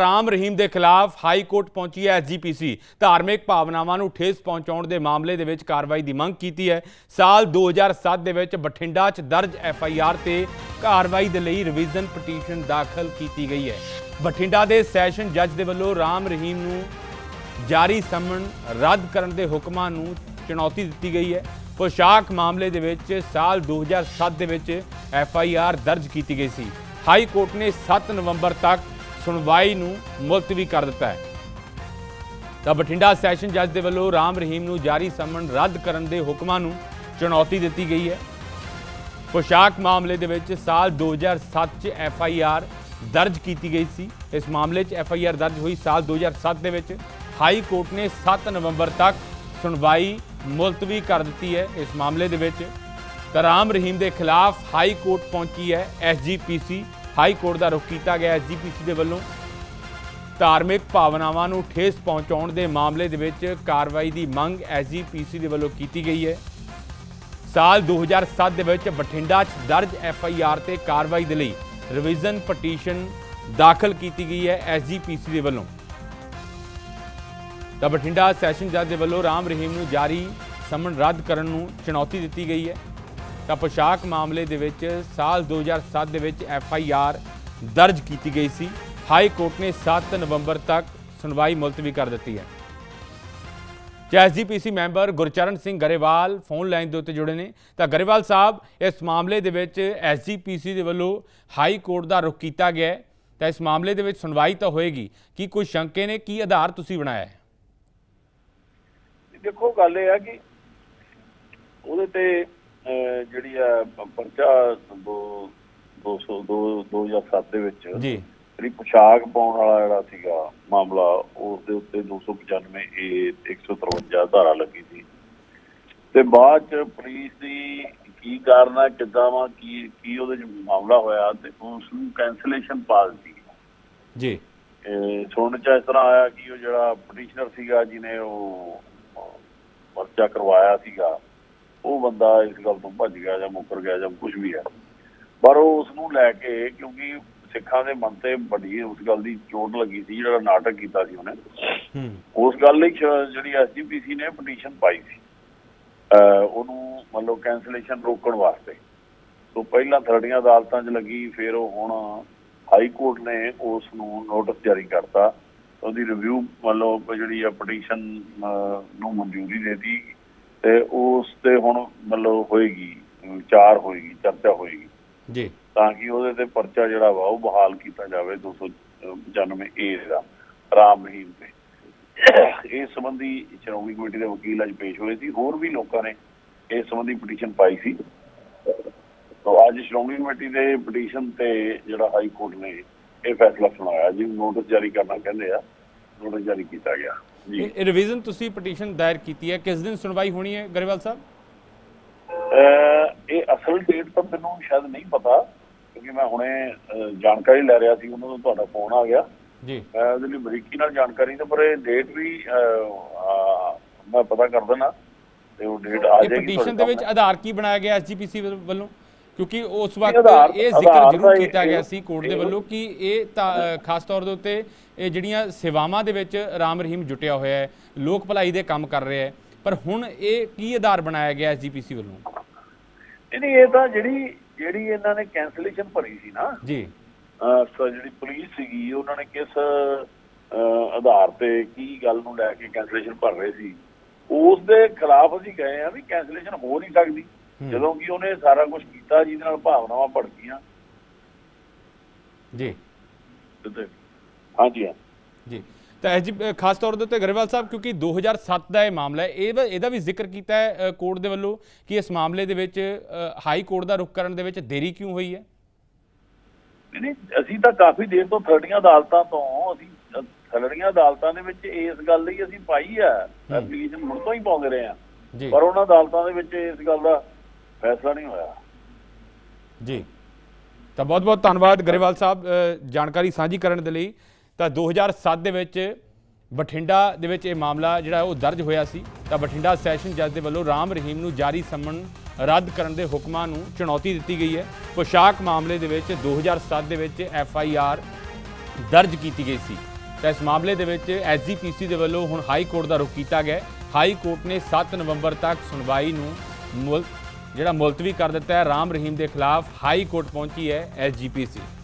ਰਾਮ ਰਹੀਮ ਦੇ ਖਿਲਾਫ high court ਪਹੁੰਚੀ ਹੈ ਐਸਜੀਪੀਸੀ ਧਾਰਮਿਕ ਭਾਵਨਾਵਾਂ ਨੂੰ ਠੇਸ ਪਹੁੰਚਾਉਣ ਦੇ ਮਾਮਲੇ ਦੇ ਵਿੱਚ ਕਾਰਵਾਈ ਦੀ ਮੰਗ ਕੀਤੀ ਹੈ। ਸਾਲ 2007 ਦੇ ਵਿੱਚ ਬਠਿੰਡਾ 'ਚ ਦਰਜ ਐਫਆਈਆਰ ਤੇ ਕਾਰਵਾਈ ਦੇ ਲਈ ਰਿਵੀਜ਼ਨ ਪਟੀਸ਼ਨ ਦਾਖਲ ਕੀਤੀ ਗਈ ਹੈ। ਬਠਿੰਡਾ ਦੇ ਸੈਸ਼ਨ ਜੱਜ ਦੇ ਵੱਲੋਂ ਰਾਮ ਰਹੀਮ ਨੂੰ ਜਾਰੀ ਸਮਨ ਰੱਦ ਕਰਨ ਦੇ ਹੁਕਮਾਂ ਨੂੰ ਚੁਣੌਤੀ ਦਿੱਤੀ ਗਈ ਹੈ। ਪੋਸ਼ਾਕ ਮਾਮਲੇ ਦੇ ਵਿੱਚ ਸਾਲ 2007 ਦੇ ਵਿੱਚ ਐਫ ਆਈ ਆਰ ਦਰਜ ਕੀਤੀ ਗਈ ਸੀ। ਹਾਈ ਕੋਰਟ ਨੇ 7 ਨਵੰਬਰ ਤੱਕ ਸੁਣਵਾਈ ਨੂੰ ਮੁਲਤਵੀ ਕਰ ਦਿੱਤਾ ਹੈ। ਤਾਂ ਬਠਿੰਡਾ ਸੈਸ਼ਨ ਜੱਜ ਦੇ ਵੱਲੋਂ ਰਾਮ ਰਹੀਮ ਨੂੰ ਜਾਰੀ ਸਮਨ ਰੱਦ ਕਰਨ ਦੇ ਹੁਕਮਾਂ ਨੂੰ ਚੁਣੌਤੀ ਦਿੱਤੀ ਗਈ ਹੈ। ਪੋਸ਼ਾਕ ਮਾਮਲੇ ਦੇ ਵਿੱਚ ਸਾਲ 2007 ਚ ਐਫ ਆਈ ਆਰ ਦਰਜ ਕੀਤੀ ਗਈ ਸੀ। ਇਸ ਮਾਮਲੇ 'ਚ ਐਫ ਆਈ ਆਰ ਦਰਜ ਹੋਈ ਸਾਲ 2007 ਦੇ ਵਿੱਚ। ਹਾਈ ਕੋਰਟ ਨੇ 7 ਨਵੰਬਰ ਤੱਕ ਸੁਣਵਾਈ ਮੁਲਤਵੀ ਕਰ ਦਿੱਤੀ ਹੈ। ਇਸ ਮਾਮਲੇ ਦੇ ਵਿੱਚ ਤਾਂ ਰਾਮ ਰਹੀਮ ਦੇ ਖਿਲਾਫ ਹਾਈ ਕੋਰਟ ਪਹੁੰਚੀ ਹੈ ਐਸਜੀਪੀਸੀ ਹਾਈ ਕੋਰਟ ਦਾ ਰੁਖ ਕੀਤਾ ਗਿਆ ਐਸਜੀਪੀਸੀ ਦੇ ਵੱਲੋਂ। ਧਾਰਮਿਕ ਭਾਵਨਾਵਾਂ ਨੂੰ ਠੇਸ ਪਹੁੰਚਾਉਣ ਦੇ ਮਾਮਲੇ ਦੇ ਵਿੱਚ ਕਾਰਵਾਈ ਦੀ ਮੰਗ ਐਸਜੀਪੀਸੀ ਦੇ ਵੱਲੋਂ ਕੀਤੀ ਗਈ ਹੈ। ਸਾਲ 2007 ਦੇ ਵਿੱਚ ਬਠਿੰਡਾ 'ਚ ਦਰਜ ਐਫ ਆਈ ਆਰ ਤੇ ਕਾਰਵਾਈ ਦੇ ਲਈ ਰਿਵੀਜ਼ਨ ਪਟੀਸ਼ਨ ਦਾਖਲ ਕੀਤੀ ਗਈ ਹੈ ਐਸਜੀਪੀਸੀ ਦੇ ਵੱਲੋਂ। ਤਾਂ ਬਠਿੰਡਾ ਸੈਸ਼ਨ ਜੱਜ ਦੇ ਵੱਲੋਂ ਰਾਮ ਰਹੀਮ ਨੂੰ ਜਾਰੀ ਸਮਨ ਰੱਦ ਕਰਨ ਨੂੰ ਚੁਣੌਤੀ ਦਿੱਤੀ ਗਈ ਹੈ। ਤਾਂ ਪੋਸ਼ਾਕ ਮਾਮਲੇ ਦੇ ਵਿੱਚ ਸਾਲ 2007 ਦੇ ਵਿੱਚ ਐਫ ਆਈ ਆਰ ਦਰਜ ਕੀਤੀ ਗਈ ਸੀ। ਹਾਈ ਕੋਰਟ ਨੇ 7 ਨਵੰਬਰ ਤੱਕ ਸੁਣਵਾਈ ਮੁਲਤਵੀ ਕਰ ਦਿੱਤੀ ਹੈ। ਤੇ SGPC member Gurcharan Singh Grewal phone line ਦੇ ਉੱਤੇ ਜੁੜੇ ਨੇ। ਤਾਂ ਗਰੇਵਾਲ ਸਾਹਿਬ, ਇਸ ਮਾਮਲੇ ਦੇ ਵਿੱਚ ਐਸਜੀਪੀਸੀ ਦੇ ਵੱਲੋਂ ਹਾਈ ਕੋਰਟ ਦਾ ਰੁਖ ਕੀਤਾ ਗਿਆ ਹੈ। ਤਾਂ ਇਸ ਮਾਮਲੇ ਦੇ ਵਿੱਚ ਸੁਣਵਾਈ ਤਾਂ ਹੋਏਗੀ। ਕੀ ਕੋਈ ਸ਼ੰਕੇ ਨੇ? ਕੀ ਆਧਾਰ ਤੁਸੀਂ ਬਣਾਇਆ ਹੈ? ਦੇਖੋ, ਗੱਲ ਇਹ ਆ ਕਿ ਉਹਦੇ ਤੇ ਜਿਹੜੀ ਆ ਪਰਚਾ ਦੋ 202 2007 ਦੇ ਵਿੱਚ ਜੀ। ਜਿਹੜੀ ਪੋਸ਼ਾਕ ਪਾਉਣ ਵਾਲਾ ਜਿਹੜਾ ਸੀਗਾ ਮਾਮਲਾ ਉਸ ਦੇ ਉੱਤੇ 295 ਏ 153 ਧਾਰਾ ਲੱਗੀ ਸੀ। ਤੇ ਬਾਅਦ ਚ ਪੁਲਿਸ ਦੀ ਕੀ ਕਾਰਨ ਆ ਕਿੱਦਾਂ ਵਾ ਕੀ ਕੀ ਉਹਦੇ ਚ ਮਾਮਲਾ ਹੋਇਆ ਤੇ ਉਸ ਨੂੰ ਕੈਂਸਲੇਸ਼ਨ ਪਾਲਸੀ ਜੀ। ਸੁਣਨ ਚ ਇਸ ਤਰ੍ਹਾਂ ਆਇਆ ਕਿ ਉਹ ਜਿਹੜਾ ਪਟੀਸ਼ਨਰ ਸੀਗਾ ਜਿਹਨੇ ਉਹ ਪਰਚਾ ਕਰਵਾਇਆ ਸੀਗਾ ਉਹ ਬੰਦਾ ਇਸ ਗੱਲ ਤੋਂ ਭੱਜ ਗਿਆ ਜਾਂ ਮੁੱਕਰ ਗਿਆ ਜਾਂ ਕੁਝ ਵੀ ਹੈ। ਪਰ ਉਹ ਉਸ ਨੂੰ ਲੈ ਕੇ ਕਿਉਂਕਿ ਸਿੱਖਾਂ ਦੇ ਮਨ ਤੇ ਬੜੀ ਉਸ ਗੱਲ ਦੀ ਚੋਟ ਲੱਗੀ ਸੀ ਜਿਹੜਾ ਨਾਟਕ ਕੀਤਾ ਸੀ ਉਹਨੇ। ਉਸ ਗੱਲ ਲਈ ਸ਼- ਜਿਹੜੀ ਐਸਜੀਪੀਸੀ ਨੇ ਪਟੀਸ਼ਨ ਪਾਈ ਸੀ। ਉਹਨੂੰ ਮੰਨ ਲਓ ਕੈਂਸਲੇਸ਼ਨ ਰੋਕਣ ਵਾਸਤੇ। ਤੋਂ ਪਹਿਲਾਂ ਥਰੜੀਆਂ ਅਦਾਲਤਾਂ 'ਚ ਲੱਗੀ ਫਿਰ ਉਹ ਹੁਣ ਹਾਈ ਕੋਰਟ ਨੇ ਉਸ ਨੂੰ ਨੋਟਿਸ ਜਾਰੀ ਕਰਤਾ। ਉਹਦੀ ਰਿਵਿਊ ਮੰਨ ਲਓ ਜਿਹੜੀ ਆ ਪਟੀਸ਼ਨ ਨੂੰ ਮਨਜ਼ੂਰੀ ਦੇ ਦਿੱਤੀ। ਤੇ ਉਸ ਤੇ ਹੁਣ ਮੰਨ ਲਓ ਹੋਏਗੀ ਵਿਚਾਰ ਹੋਏਗੀ ਚਰਚਾ ਹੋਏਗੀ। ਜੀ। ਤਾਂ ਕਿ ਉਹਦੇ ਤੇ ਪਰਚਾ ਜਿਹੜਾ ਵਾ ਉਹ ਬਹਾਲ ਕੀਤਾ ਜਾਵੇ 295 ਏ ਦਾ ਰਾਮ ਰਹੀਮ ਤੇ। ਇਸ ਸੰਬੰਧੀ ਸ਼੍ਰੋਮਣੀ ਕਮੇਟੀ ਦੇ ਵਕੀਲ ਅੱਜ ਪੇਸ਼ ਹੋਏ ਸੀ। ਹੋਰ ਵੀ ਲੋਕਾਂ ਨੇ ਇਸ ਸੰਬੰਧੀ ਪਟੀਸ਼ਨ ਪਾਈ ਸੀ। ਤਾਂ ਅੱਜ ਸ਼੍ਰੋਮਣੀ ਕਮੇਟੀ ਦੇ ਪਟੀਸ਼ਨ ਤੇ ਜਿਹੜਾ ਹਾਈ ਕੋਰਟ ਨੇ ਇਹ ਫੈਸਲਾ ਸੁਣਾਇਆ ਜੀ ਨੋਟਿਸ ਜਾਰੀ ਕਰਨਾ ਕਹਿੰਦੇ ਆ। ਨੋਟਿਸ ਜਾਰੀ ਕੀਤਾ ਗਿਆ। ਜੀ। ਇਹ ਰਿਵੀਜ਼ਨ ਤੁਸੀਂ ਪਟੀਸ਼ਨ ਦਾਇਰ ਕੀਤੀ ਹੈ। ਕਿਸ ਦਿਨ ਸੁਣਵਾਈ ਹੋਣੀ ਹੈ ਗਰੇਵਾਲ ਸਾਹਿਬ? ਇਹ ਅਸਲ ਡੇਟ ਤਾਂ ਮੈਨੂੰ ਸ਼ਾਇਦ ਨਹੀਂ ਪਤਾ ਕਿਉਂਕਿ ਮੈਂ ਹੁਣੇ ਜਾਣਕਾਰੀ ਲੈ ਰਿਹਾ ਸੀ ਉਹਨਾਂ ਤੋਂ ਤੁਹਾਡਾ ਫੋਨ ਆ ਗਿਆ। ਜੀ। ਮੈਂ ਉਹਦੇ ਲਈ ਬਰੀਕੀ ਨਾਲ ਜਾਣਕਾਰੀ ਤਾਂ ਪਰ ਇਹ ਡੇਟ ਵੀ ਮੈਂ ਪਤਾ ਕਰ ਦੇਣਾ ਤੇ ਉਹ ਡੇਟ ਆ ਜਾਏਗੀ ਪਟੀਸ਼ਨ ਦੇ ਵਿੱਚ ਆਧਾਰ ਕੀ ਬਣਾਇਆ ਗਿਆ ਐਸਜੀਪੀਸੀ ਵੱਲੋਂ? ਕਿਉਂਕਿ ਉਸ ਵਕਤ ਇਹ ਜ਼ਿਕਰ ਜ਼ਰੂਰ ਕੀਤਾ ਗਿਆ ਸੀ ਕੋਰਟ ਦੇ ਵੱਲੋਂ ਕਿ ਇਹ ਖਾਸ ਤੌਰ ਦੇ ਉੱਤੇ ਇਹ ਜਿਹੜੀਆਂ ਸੇਵਾਵਾਂ ਦੇ ਵਿੱਚ ਰਾਮ ਰਹੀਮ ਜੁਟਿਆ ਹੋਇਆ ਹੈ ਲੋਕ ਭਲਾਈ ਦੇ ਕੰਮ ਕਰ ਰਿਹਾ ਹੈ ਪਰ ਹੁਣ ਇਹ ਕੀ ਆਧਾਰ ਬਣਾਇਆ ਗਿਆ ਐਸਜੀਪੀਸੀ ਵੱਲੋਂ ਨਹੀਂ ਇਹ ਤਾਂ ਜਿਹੜੀ ਜਿਹੜੀ ਇਹਨਾਂ ਨੇ ਕੈਂਸਲੇਸ਼ਨ ਭਰੀ ਸੀ ਨਾ ਜੀ ਸੋ ਜਿਹੜੀ ਪੁਲਿਸ ਸੀਗੀ ਉਹਨਾਂ ਨੇ ਕਿਸ ਆਧਾਰ ਤੇ ਕੀ ਗੱਲ ਨੂੰ ਲੈ ਕੇ ਕੈਂਸਲੇਸ਼ਨ ਭਰ ਰਹੇ ਸੀ ਉਸ ਦੇ ਖਿਲਾਫ ਅਸੀਂ ਗਏ ਆ ਵੀ ਕੈਂਸਲੇਸ਼ਨ ਹੋ ਨਹੀਂ ਸਕਦੀ। ਜਦੋਂ ਕਿ ਉਹਨੇ ਸਾਰਾ ਕੁਝ ਕੀਤਾ ਜਿਹਦੇ ਨਾਲ ਭਾਵਨਾਵਾਂ ਭੜਕੀਆਂ। ਜੀ। ਹਾਂਜੀ ਹਾਂ। ਜੀ। ਤਾਂ ਐਸਜੀ ਖਾਸ ਤੌਰ ਦੇ ਉੱਤੇ ਗਰੇਵਾਲ ਸਾਹਿਬ ਕਿਉਂਕਿ 2007 ਦਾ ਇਹ ਮਾਮਲਾ ਹੈ ਇਹ ਇਹਦਾ ਵੀ ਜ਼ਿਕਰ ਕੀਤਾ ਹੈ ਕੋਰਟ ਦੇ ਵੱਲੋਂ ਕਿ ਇਸ ਮਾਮਲੇ ਦੇ ਵਿੱਚ ਹਾਈ ਕੋਰਟ ਦਾ ਰੁਖ ਕਰਨ ਦੇ ਵਿੱਚ ਦੇਰੀ ਕਿਉਂ ਹੋਈ ਹੈ? ਨਹੀਂ ਅਸੀਂ ਤਾਂ ਕਾਫੀ ਦੇਰ ਤੋਂ ਥਰੜੀਆਂ ਅਦਾਲਤਾਂ ਤੋਂ ਅਸੀਂ ਥਰੜੀਆਂ ਅਦਾਲਤਾਂ ਦੇ ਵਿੱਚ ਇਸ ਗੱਲ ਲਈ ਅਸੀਂ ਪਾਈ ਆ ਐਪਲੀਕੇਸ਼ਨ ਹੁਣ ਤੋਂ ਹੀ ਪਾਉਂਦੇ ਰਹੇ ਆ ਜੀ। ਪਰ ਉਹਨਾਂ ਅਦਾਲਤਾਂ ਦੇ ਵਿੱਚ ਇਸ ਗੱਲ ਦਾ ਫੈਸਲਾ ਨਹੀਂ ਹੋਇਆ। ਜੀ। ਤਾਂ ਬਹੁਤ ਬਹੁਤ ਧੰਨਵਾਦ ਗਰੇਵਾਲ ਸਾਹਿਬ ਜਾਣਕਾਰੀ ਸਾਂਝੀ ਕਰਨ ਦੇ ਲਈ। ਤਾਂ 2007 ਦੇ ਵਿੱਚ ਬਠਿੰਡਾ ਦੇ ਵਿੱਚ ਇਹ ਮਾਮਲਾ ਜਿਹੜਾ ਉਹ ਦਰਜ ਹੋਇਆ ਸੀ। ਤਾਂ ਬਠਿੰਡਾ ਸੈਸ਼ਨ ਜੱਜ ਦੇ ਵੱਲੋਂ ਰਾਮ ਰਹੀਮ ਨੂੰ ਜਾਰੀ ਸਮਨ ਰੱਦ ਕਰਨ ਦੇ ਹੁਕਮਾਂ ਨੂੰ ਚੁਣੌਤੀ ਦਿੱਤੀ ਗਈ ਹੈ। ਪੋਸ਼ਾਕ ਮਾਮਲੇ ਦੇ ਵਿੱਚ 2007 ਦੇ ਵਿੱਚ ਐਫ ਆਈ ਆਰ ਦਰਜ ਕੀਤੀ ਗਈ ਸੀ। ਤਾਂ ਇਸ ਮਾਮਲੇ ਦੇ ਵਿੱਚ ਐੱਸ ਜੀ ਪੀ ਸੀ ਦੇ ਵੱਲੋਂ ਹੁਣ ਹਾਈ ਕੋਰਟ ਦਾ ਰੁਖ ਕੀਤਾ ਗਿਆ ਹਾਈ ਕੋਰਟ ਨੇ 7 ਨਵੰਬਰ ਤੱਕ ਸੁਣਵਾਈ ਨੂੰ ਜਿਹੜਾ ਮੁਲਤਵੀ ਕਰ ਦਿੱਤਾ ਹੈ ਰਾਮ ਰਹੀਮ ਦੇ ਖਿਲਾਫ ਹਾਈ ਕੋਰਟ ਪਹੁੰਚੀ ਹੈ ਐਸਜੀਪੀਸੀ